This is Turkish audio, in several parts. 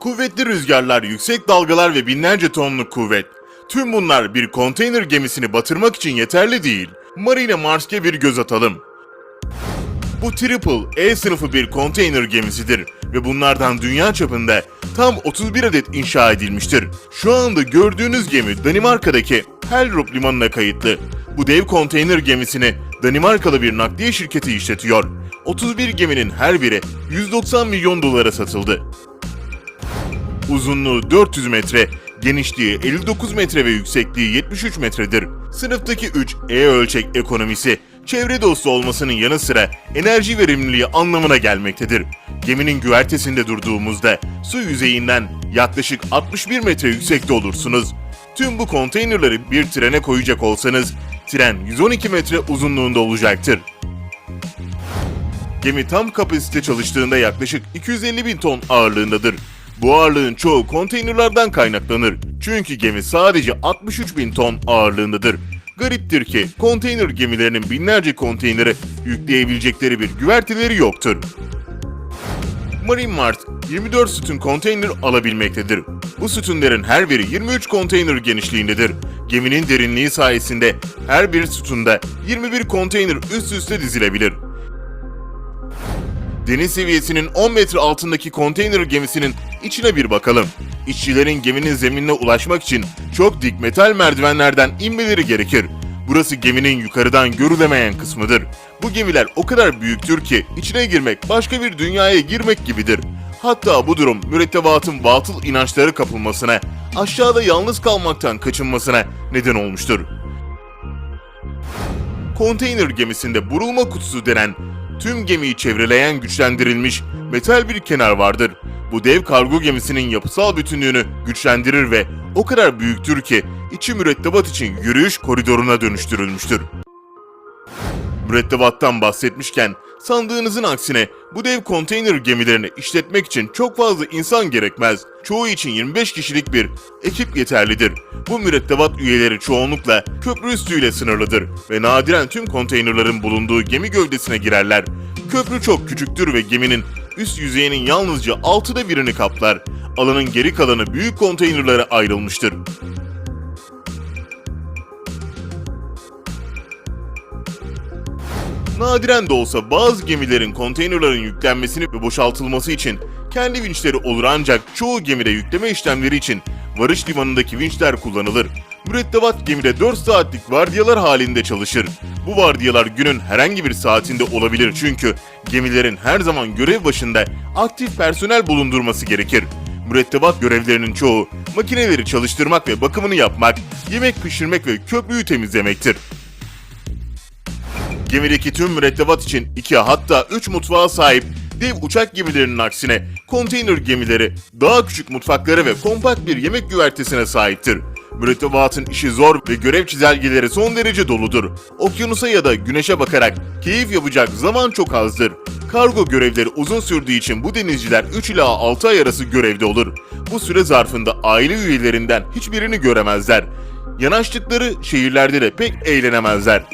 Kuvvetli rüzgarlar, yüksek dalgalar ve binlerce tonluk kuvvet. Tüm bunlar bir konteyner gemisini batırmak için yeterli değil. Marine Mars'e bir göz atalım. Bu Triple E sınıfı bir konteyner gemisidir ve bunlardan dünya çapında tam 31 adet inşa edilmiştir. Şu anda gördüğünüz gemi Danimarka'daki Hellerup limanına kayıtlı. Bu dev konteyner gemisini Danimarkalı bir nakliye şirketi işletiyor. 31 geminin her biri 190 milyon dolara satıldı. Uzunluğu 400 metre, genişliği 59 metre ve yüksekliği 73 metredir. Sınıftaki 3 E ölçek ekonomisi, çevre dostu olmasının yanı sıra enerji verimliliği anlamına gelmektedir. Geminin güvertesinde durduğumuzda su yüzeyinden yaklaşık 61 metre yüksekte olursunuz. Tüm bu konteynerleri bir trene koyacak olsanız, tren 112 metre uzunluğunda olacaktır. Gemi tam kapasite çalıştığında yaklaşık 250 bin ton ağırlığındadır. Bu ağırlığın çoğu konteynerlardan kaynaklanır. Çünkü gemi sadece 63 bin ton ağırlığındadır. Gariptir ki konteyner gemilerinin binlerce konteyneri yükleyebilecekleri bir güverteleri yoktur. Marine Mart 24 sütun konteyner alabilmektedir. Bu sütunların her biri 23 konteyner genişliğindedir. Geminin derinliği sayesinde her bir sütunda 21 konteyner üst üste dizilebilir. Deniz seviyesinin 10 metre altındaki konteyner gemisinin içine bir bakalım. İşçilerin geminin zeminine ulaşmak için çok dik metal merdivenlerden inmeleri gerekir. Burası geminin yukarıdan görülemeyen kısmıdır. Bu gemiler o kadar büyüktür ki içine girmek başka bir dünyaya girmek gibidir. Hatta bu durum mürettebatın batıl inançları kapılmasına, aşağıda yalnız kalmaktan kaçınmasına neden olmuştur. Konteyner gemisinde burulma kutusu denen tüm gemiyi çevreleyen güçlendirilmiş metal bir kenar vardır. Bu dev kargo gemisinin yapısal bütünlüğünü güçlendirir ve o kadar büyüktür ki içi mürettebat için yürüyüş koridoruna dönüştürülmüştür. Mürettebattan bahsetmişken sandığınızın aksine bu dev konteyner gemilerini işletmek için çok fazla insan gerekmez. Çoğu için 25 kişilik bir ekip yeterlidir. Bu mürettebat üyeleri çoğunlukla köprü üstüyle sınırlıdır ve nadiren tüm konteynerların bulunduğu gemi gövdesine girerler. Köprü çok küçüktür ve geminin üst yüzeyinin yalnızca altıda birini kaplar. Alanın geri kalanı büyük konteynerlara ayrılmıştır. Nadiren de olsa bazı gemilerin konteynerların yüklenmesini ve boşaltılması için kendi vinçleri olur ancak çoğu gemide yükleme işlemleri için varış limanındaki vinçler kullanılır. Mürettebat gemide 4 saatlik vardiyalar halinde çalışır. Bu vardiyalar günün herhangi bir saatinde olabilir çünkü gemilerin her zaman görev başında aktif personel bulundurması gerekir. Mürettebat görevlerinin çoğu makineleri çalıştırmak ve bakımını yapmak, yemek pişirmek ve köprüyü temizlemektir. Gemideki tüm mürettebat için iki hatta üç mutfağa sahip dev uçak gemilerinin aksine konteyner gemileri daha küçük mutfaklara ve kompakt bir yemek güvertesine sahiptir. Mürettebatın işi zor ve görev çizelgeleri son derece doludur. Okyanusa ya da güneşe bakarak keyif yapacak zaman çok azdır. Kargo görevleri uzun sürdüğü için bu denizciler 3 ila 6 ay arası görevde olur. Bu süre zarfında aile üyelerinden hiçbirini göremezler. Yanaştıkları şehirlerde de pek eğlenemezler.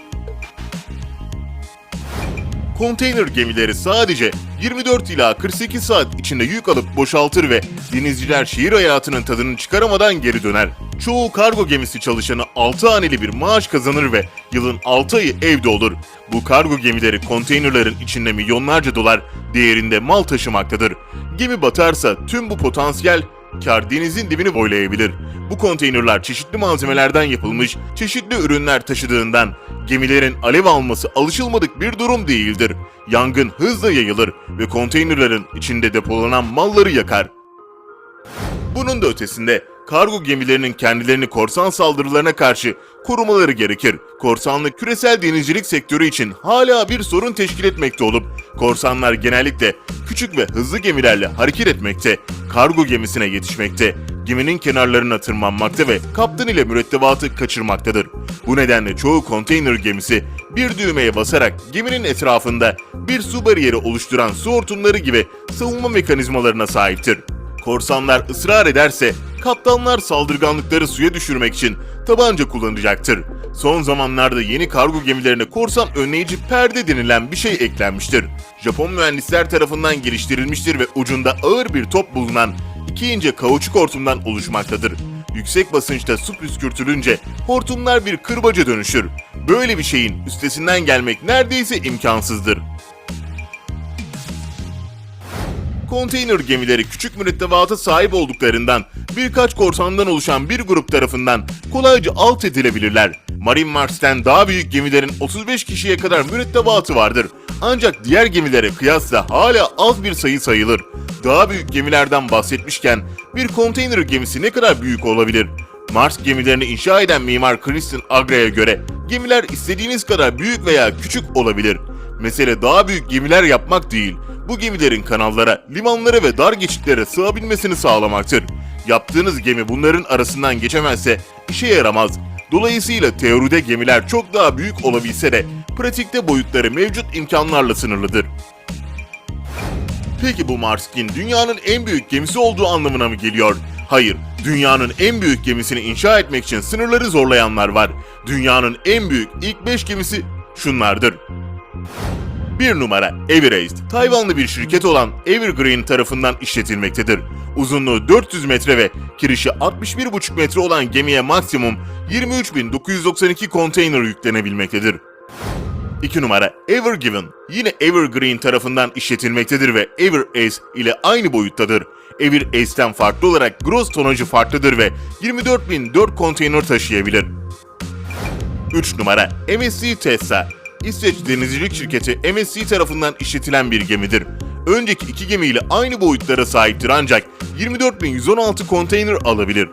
Konteyner gemileri sadece 24 ila 48 saat içinde yük alıp boşaltır ve denizciler şehir hayatının tadını çıkaramadan geri döner. Çoğu kargo gemisi çalışanı 6 haneli bir maaş kazanır ve yılın 6 ayı evde olur. Bu kargo gemileri konteynerların içinde milyonlarca dolar değerinde mal taşımaktadır. Gemi batarsa tüm bu potansiyel kar denizin dibini boylayabilir. Bu konteynerler çeşitli malzemelerden yapılmış, çeşitli ürünler taşıdığından gemilerin alev alması alışılmadık bir durum değildir. Yangın hızla yayılır ve konteynerlerin içinde depolanan malları yakar. Bunun da ötesinde kargo gemilerinin kendilerini korsan saldırılarına karşı korumaları gerekir. Korsanlık küresel denizcilik sektörü için hala bir sorun teşkil etmekte olup korsanlar genellikle küçük ve hızlı gemilerle hareket etmekte, kargo gemisine yetişmekte, geminin kenarlarına tırmanmakta ve kaptan ile mürettebatı kaçırmaktadır. Bu nedenle çoğu konteyner gemisi bir düğmeye basarak geminin etrafında bir su bariyeri oluşturan su hortumları gibi savunma mekanizmalarına sahiptir. Korsanlar ısrar ederse kaptanlar saldırganlıkları suya düşürmek için tabanca kullanacaktır. Son zamanlarda yeni kargo gemilerine korsan önleyici perde denilen bir şey eklenmiştir. Japon mühendisler tarafından geliştirilmiştir ve ucunda ağır bir top bulunan iki ince kauçuk hortumdan oluşmaktadır. Yüksek basınçta su püskürtülünce hortumlar bir kırbaca dönüşür. Böyle bir şeyin üstesinden gelmek neredeyse imkansızdır. Konteyner gemileri küçük mürettebata sahip olduklarından birkaç korsandan oluşan bir grup tarafından kolayca alt edilebilirler. Marine Mars'ten daha büyük gemilerin 35 kişiye kadar mürettebatı vardır. Ancak diğer gemilere kıyasla hala az bir sayı sayılır. Daha büyük gemilerden bahsetmişken bir konteyner gemisi ne kadar büyük olabilir? Mars gemilerini inşa eden mimar Christian Agra'ya göre gemiler istediğiniz kadar büyük veya küçük olabilir. Mesele daha büyük gemiler yapmak değil, bu gemilerin kanallara, limanlara ve dar geçitlere sığabilmesini sağlamaktır. Yaptığınız gemi bunların arasından geçemezse işe yaramaz. Dolayısıyla teoride gemiler çok daha büyük olabilse de pratikte boyutları mevcut imkanlarla sınırlıdır. Peki bu Marskin dünyanın en büyük gemisi olduğu anlamına mı geliyor? Hayır, dünyanın en büyük gemisini inşa etmek için sınırları zorlayanlar var. Dünyanın en büyük ilk 5 gemisi şunlardır. 1 numara Everest. Tayvanlı bir şirket olan Evergreen tarafından işletilmektedir. Uzunluğu 400 metre ve kirişi 61,5 metre olan gemiye maksimum 23.992 konteyner yüklenebilmektedir. 2 numara Ever Given. Yine Evergreen tarafından işletilmektedir ve Ever Ace ile aynı boyuttadır. Ever Ace'ten farklı olarak gross tonajı farklıdır ve 24.004 konteyner taşıyabilir. 3 numara MSC Tessa. İsveç denizcilik şirketi MSC tarafından işletilen bir gemidir. Önceki iki gemiyle aynı boyutlara sahiptir ancak 24.116 konteyner alabilir.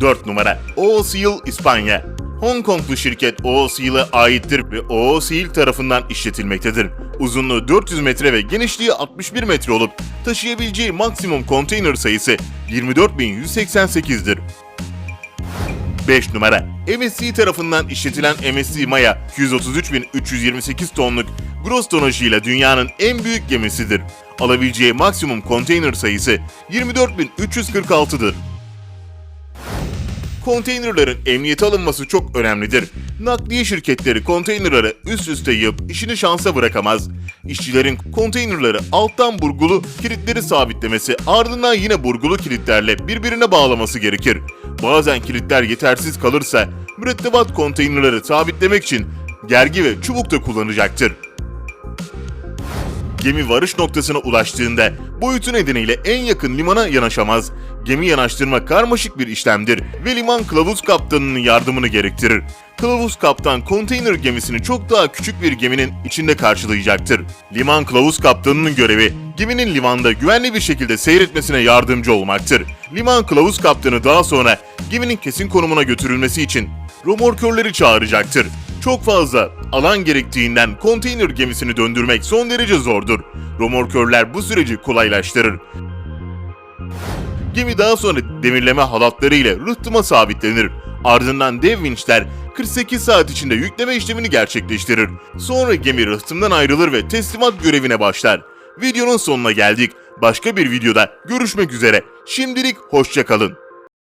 4 numara OOCL İspanya. Hong Konglu şirket OOCL'e aittir ve OOCL tarafından işletilmektedir. Uzunluğu 400 metre ve genişliği 61 metre olup taşıyabileceği maksimum konteyner sayısı 24.188'dir. 5 numara MSC tarafından işletilen MSC Maya 233.328 tonluk gross tonajıyla dünyanın en büyük gemisidir. Alabileceği maksimum konteyner sayısı 24.346'dır. Konteynerların emniyete alınması çok önemlidir. Nakliye şirketleri konteynerları üst üste yığıp işini şansa bırakamaz. İşçilerin konteynerları alttan burgulu kilitleri sabitlemesi ardından yine burgulu kilitlerle birbirine bağlaması gerekir. Bazen kilitler yetersiz kalırsa mürettebat konteynerları sabitlemek için gergi ve çubuk da kullanacaktır. Gemi varış noktasına ulaştığında boyutu nedeniyle en yakın limana yanaşamaz. Gemi yanaştırma karmaşık bir işlemdir ve liman kılavuz kaptanının yardımını gerektirir. Kılavuz kaptan konteyner gemisini çok daha küçük bir geminin içinde karşılayacaktır. Liman kılavuz kaptanının görevi geminin limanda güvenli bir şekilde seyretmesine yardımcı olmaktır. Liman kılavuz kaptanı daha sonra geminin kesin konumuna götürülmesi için romorkörleri çağıracaktır. Çok fazla alan gerektiğinden konteyner gemisini döndürmek son derece zordur. Romorkörler bu süreci kolaylaştırır. Gemi daha sonra demirleme halatları ile rıhtıma sabitlenir. Ardından dev vinçler 48 saat içinde yükleme işlemini gerçekleştirir. Sonra gemi rıhtımdan ayrılır ve teslimat görevine başlar. Videonun sonuna geldik. Başka bir videoda görüşmek üzere. Şimdilik hoşçakalın.